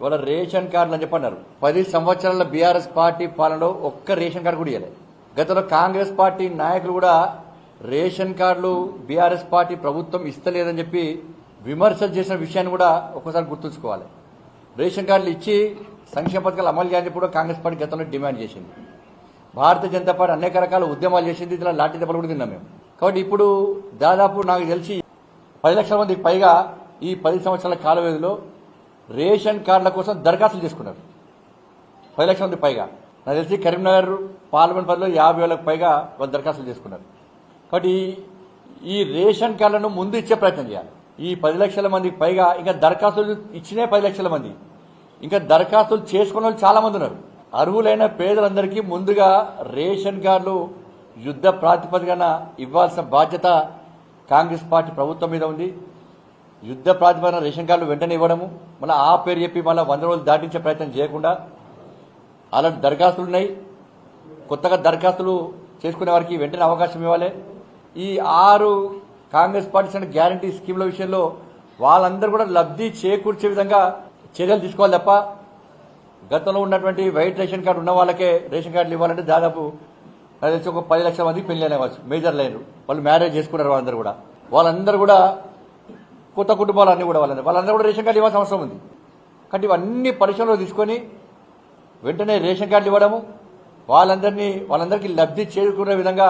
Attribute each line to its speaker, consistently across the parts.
Speaker 1: ఇవాళ రేషన్ కార్డులు అని చెప్పన్నారు. పది సంవత్సరాల బీఆర్ఎస్ పార్టీ పాలనలో ఒక్క రేషన్ కార్డు కూడా ఇవ్వలేదు గతంలో కాంగ్రెస్ పార్టీ నాయకులు కూడా రేషన్ కార్డులు బీఆర్ఎస్ పార్టీ ప్రభుత్వం ఇస్తలేదని చెప్పి విమర్శలు చేసిన విషయాన్ని కూడా ఒక్కసారి గుర్తుంచుకోవాలి. రేషన్ కార్డులు ఇచ్చి సంక్షేమ పథకాలు అమలు చేయాలని కూడా కాంగ్రెస్ పార్టీ గతంలో డిమాండ్ చేసింది. భారతీయ జనతా పార్టీ అనేక రకాల ఉద్యమాలు చేసింది ఇలా లాంటి దెబ్బలు కూడా తిన్నాం మేము. కాబట్టి ఇప్పుడు దాదాపు నాకు తెలిసి పది లక్షల మందికి పైగా ఈ పది సంవత్సరాల కాల వ్యవధిలో రేషన్ కార్డుల కోసం దరఖాస్తులు చేసుకున్నారు. పది లక్షల మంది పైగా. నాకు తెలిసి కరీంనగర్ పార్లమెంట్ పరిధిలో యాభై వేలకు పైగా వాళ్ళు దరఖాస్తులు చేసుకున్నారు. కాబట్టి ఈ- రేషన్ కార్డులను ముందు ఇచ్చే ప్రయత్నం చేయాలి. ఈ పది లక్షల మందికి పైగా ఇంకా దరఖాస్తులు ఇచ్చినే పది లక్షల మంది. ఇంకా దరఖాస్తులు చేసుకున్న వాళ్ళు చాలా మంది ఉన్నారు. అర్హులైన పేదలందరికీ ముందుగా రేషన్ కార్డులు యుద్ధ ప్రాతిపదికన ఇవ్వాల్సిన బాధ్యత కాంగ్రెస్ పార్టీ ప్రభుత్వం మీద ఉంది. యుద్ధ ప్రాతిపదన రేషన్ కార్డులు వెంటనే ఇవ్వడము మళ్ళీ ఆ పేరు చెప్పి మళ్ళీ వంద రోజులు దాటించే ప్రయత్నం చేయకుండా అలాంటి దరఖాస్తులు ఉన్నాయి కొత్తగా దరఖాస్తులు చేసుకునే వారికి వెంటనే అవకాశం ఇవ్వాలి. ఈ ఆరు కాంగ్రెస్ పార్టీ ఇచ్చిన గ్యారంటీ స్కీమ్ల విషయంలో వాళ్ళందరూ కూడా లబ్ధి చేకూర్చే విధంగా చర్యలు తీసుకోవాలి తప్ప గతంలో ఉన్నటువంటి వైట్ రేషన్ కార్డు ఉన్న వాళ్ళకే రేషన్ కార్డులు ఇవ్వాలంటే దాదాపు నాకు తెలిసి ఒక పది లక్షల మందికి పెళ్ళి అనేవచ్చు మేజర్ లైన్ వాళ్ళు మ్యారేజ్ చేసుకున్నారు వాళ్ళందరూ కూడా. వాళ్ళందరూ కూడా కొత్త కుటుంబాలు అన్నీ కూడా వాళ్ళందరూ వాళ్ళందరూ కూడా రేషన్ కార్డు ఇవ్వాల్సిన అవసరం ఉంది. కాబట్టి ఇవన్నీ పరిశ్రమలో తీసుకొని వెంటనే రేషన్ కార్డులు ఇవ్వడము వాళ్ళందరినీ వాళ్ళందరికీ లబ్ధి చేరుకునే విధంగా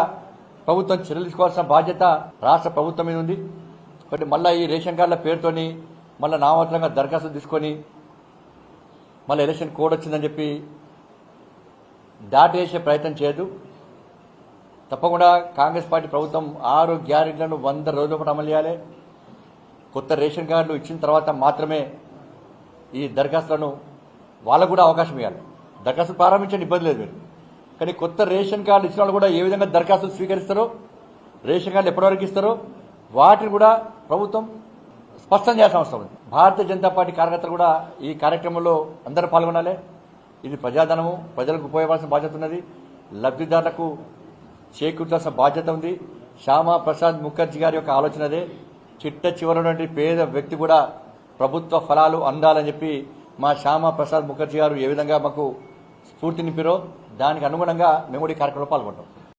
Speaker 1: ప్రభుత్వం చర్యలు తీసుకోవాల్సిన బాధ్యత రాష్ట్ర ప్రభుత్వం మీద ఉంది. కాబట్టి మళ్ళీ ఈ రేషన్ కార్డుల పేరుతోని మళ్ళీ నామమాత్రంగా దరఖాస్తు తీసుకొని మళ్ళీ ఎలక్షన్ కోడ్ వచ్చిందని చెప్పి దాటేసే ప్రయత్నం చేయదు తప్పకుండా కాంగ్రెస్ పార్టీ ప్రభుత్వం ఆరు గ్యారెంట్లను వంద రోజుల పాటు అమలు చేయాలి. కొత్త రేషన్ కార్డులు ఇచ్చిన తర్వాత మాత్రమే ఈ దరఖాస్తులను వాళ్ళకు కూడా అవకాశం ఇవ్వాలి. దరఖాస్తు ప్రారంభించండి ఇబ్బంది లేదు మీరు కానీ కొత్త రేషన్ కార్డు ఇచ్చిన వాళ్ళు కూడా ఏ విధంగా దరఖాస్తులు స్వీకరిస్తారో రేషన్ కార్డులు ఎప్పటివరకు ఇస్తారో వాటిని కూడా ప్రభుత్వం స్పష్టం చేయాల్సిన అవసరం ఉంది. భారతీయ జనతా పార్టీ కార్యకర్తలు కూడా ఈ కార్యక్రమంలో అందరూ పాల్గొనాలి. ఇది ప్రజాధనము ప్రజలకు ఉపయోగపడాల్సిన బాధ్యత ఉన్నది. లబ్ధిదారులకు చేకూర్చాల్సిన బాధ్యత ఉంది. శ్యామా ప్రసాద్ ముఖర్జీ గారి యొక్క ఆలోచన అదే. చిట్ట చివరి పేద వ్యక్తి కూడా ప్రభుత్వ ఫలాలు అందాలని చెప్పి మా శ్యామా ప్రసాద్ ముఖర్జీ గారు ఏ విధంగా మాకు స్ఫూర్తినిపిరో దానికి అనుగుణంగా మేము కూడా ఈ కార్యక్రమంలో పాల్గొంటాం.